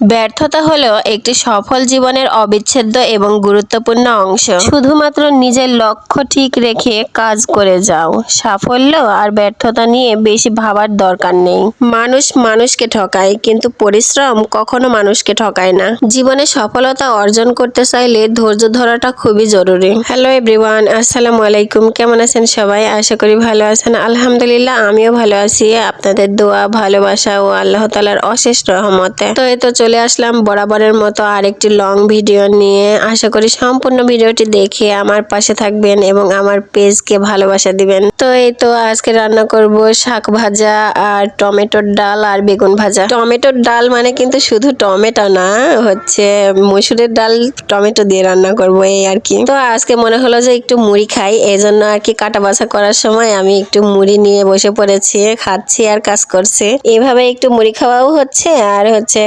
ব্যর্থতা হলো একটি সফল জীবনের অবিচ্ছেদ্য এবং গুরুত্বপূর্ণ অংশ। শুধুমাত্র নিজের লক্ষ্য ঠিক রেখে কাজ করে যাও। সাফল্য আর ব্যর্থতা নিয়ে বেশি ভাবার দরকার নেই। মানুষ মানুষকে ঠকায়, কিন্তু পরিশ্রম কখনো মানুষকে ঠকায় না। জীবনে সফলতা অর্জন করতে চাইলে ধৈর্য ধরাটা খুবই জরুরি। হ্যালো এভরিওয়ান, আসসালামু আলাইকুম। কেমন আছেন সবাই? আশা করি ভালো আছেন। আলহামদুলিল্লাহ, আমিও ভালো আছি। আপনাদের দোয়া, ভালোবাসা ও আল্লাহ তালার অশেষ রহমতে। তো এই তো চলে আসলাম বরাবরের মতো আরেকটি লং ভিডিও নিয়ে। আশা করি সম্পূর্ণ ভিডিওটি দেখে আমার পাশে থাকবেন এবং আমার পেজকে ভালোবাসা দিবেন। তো এই তো আজকে রান্না করব শাক ভাজা আর টমেটোর ডাল আর বেগুন ভাজা। টমেটোর ডাল মানে কিন্তু শুধু টমেটো না, হচ্ছে মসুরের ডাল টমেটো দিয়ে রান্না করব এই আর কি। তো আজকে মনে হলো যে একটু মুড়ি খাই এই জন্য আর কি কাটা বাছা করার সময় আমি একটু মুড়ি নিয়ে বসে পড়েছি, খাচ্ছি আর কাজ করছি। এভাবে একটু মুড়ি খাওয়াও হচ্ছে আর হচ্ছে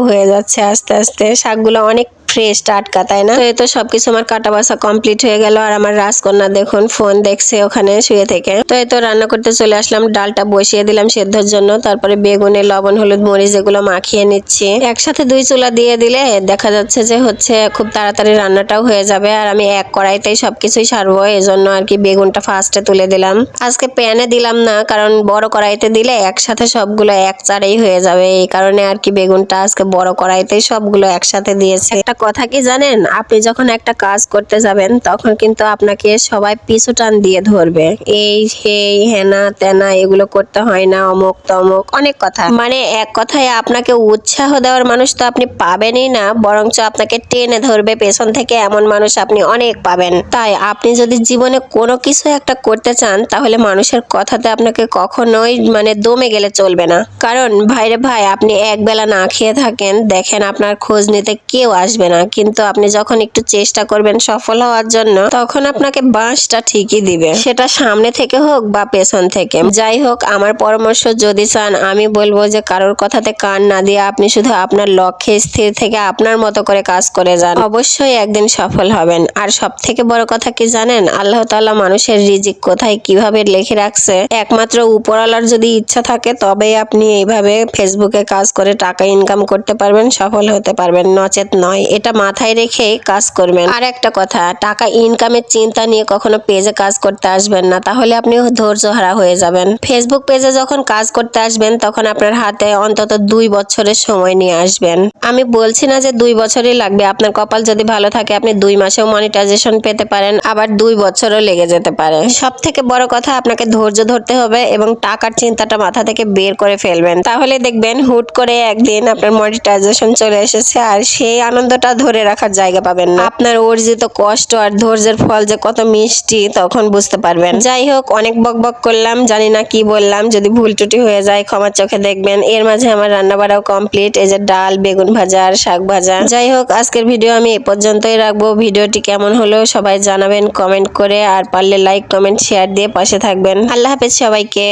হয়ে যাচ্ছে আস্তে আস্তে শাকগুলো অনেক ফ্রেশ টাটকা, তাই না? তো এই তো সবকিছু আমার কাটা বাসা কমপ্লিট হয়ে গেল। আর আমার রাজকন্যা দেখুন ফোন দেখছে ওখানে শুয়ে থেকে। তো এই তো রান্না করতে চলে আসলাম, ডালটা বসিয়ে দিলাম সেদ্ধর জন্য। তারপরে বেগুনে, লবণ, হলুদ, মরিচ এগুলো মাখিয়ে নিচ্ছি। একসাথে দুই চুলা দিয়ে দিলে দেখা যাচ্ছে যে হচ্ছে খুব তাড়াতাড়ি রান্নাটাও হয়ে যাবে। আর আমি এক কড়াইতেই সবকিছুই সারবো এই জন্য আর কি বেগুনটা ফার্স্টে তুলে দিলাম। আজকে প্যানে দিলাম না, কারণ বড় কড়াইতে দিলে একসাথে সবগুলো এক চারেই হয়ে যাবে। এই কারণে আর কি বেগুনটা আজকে বড় কড়াইতেই সবগুলো একসাথে দিয়েছি। একটা কথা কি জানেন? আপনি যখন একটা কাজ করতে যাবেন, তখন কিন্তু আপনাকে সবাই পিছু টান দিয়ে ধরবে। এই, সেই, হেনা, তেনা, এগুলো করতে হয় না, অমুক, তমুক, অনেক কথা। মানে এক কথায় আপনাকে উৎসাহ দেওয়ার মানুষ তো আপনি পাবেনই না, বরঞ্চ আপনাকে টেনে ধরবে। পেছন থেকে এমন মানুষ আপনি অনেক পাবেন। তাই আপনি যদি জীবনে কোনো কিছু একটা করতে চান, তাহলে মানুষের কথাতে আপনাকে কখনোই মানে দমে গেলে চলবে না। কারণ, ভাইরে ভাই, আপনি এক বেলা না খেয়ে থাকেন, দেখেন আপনার খোঁজ নিতে কেউ আসবে না, কিন্তু আপনি যখন একটু চেষ্টা করবেন সফল হওয়ার জন্য, তখন আপনাকে বাঁশটা ঠিকই দিবে। সেটা সামনে থেকে হোক বা পেছন থেকে। যাই হোক, আমার পরামর্শ যদি চান, আমি বলব যে কারোর কথাতে কান না দিয়ে আপনি শুধু আপনার লক্ষ্যে স্থির থেকে আপনার মতো করে কাজ করে যান। অবশ্যই একদিন সফল হবেন। আর সব থেকে বড় কথা কি জানেন? আল্লাহ তাআলা মানুষের রিজিক কোথায় কীভাবে লিখে রাখছে? একমাত্র উপরওয়ালার যদি ইচ্ছা থাকে, তবেই আপনি এইভাবে ফেসবুকে কাজ করে টাকা ইনকাম করতে পারবেন, সফল হতে পারবেন। নচেত নয় এটা মাথায় রেখে কাজ করবেন। আর একটা কথা, টাকা ইনকামের চিন্তা নিয়ে কখনো পেজে কাজ করতে আসবেন না, তাহলে আপনি ধৈর্য হারা হয়ে যাবেন। ফেসবুক পেজে যখন কাজ করতে আসবেন, তখন আপনার হাতে অন্তত দুই বছরের সময় নিয়ে আসবেন। আমি বলছি না যে দুই বছরই লাগবে, আপনার কপাল যদি ভালো থাকে, আপনি দুই মাসেও মনিটাইজেশন পেতে পারেন, আবার দুই বছরও লেগে যেতে পারে। সব থেকে বড় কথা, আপনাকে ধৈর্য ধরতে হবে এবং টাকার চিন্তাটা মাথা থেকে বের করে ফেলবেন। তাহলে দেখবেন হুট করে একদিন আপনার মনিটাইজেশন চলে এসেছে, আর সেই আনন্দটা ধরে রাখার জায়গা পাবেন না। আপনার অর্জিত কষ্ট আর ধৈর্যের ফল যে কত মিষ্টি, তখন বুঝতে পারবেন। যাই হোক, অনেক বক বক করলাম, জানি না কি বললাম, যদি ভুল টুটি হয়ে যায় ক্ষমার চোখে দেখবেন। এর মাঝে আমার রান্না বাড়াও কমপ্লিট এই যে ডাল, বেগুন ভাজা আর শাক ভাজা। যাই হোক, আজকের ভিডিও আমি এ পর্যন্তই রাখব। ভিডিওটি কেমন হলো সবাই জানাবেন কমেন্ট করে, আর পারলে লাইক কমেন্ট শেয়ার দিয়ে পাশে থাকবেন। আল্লাহ হাফেজ সবাইকে।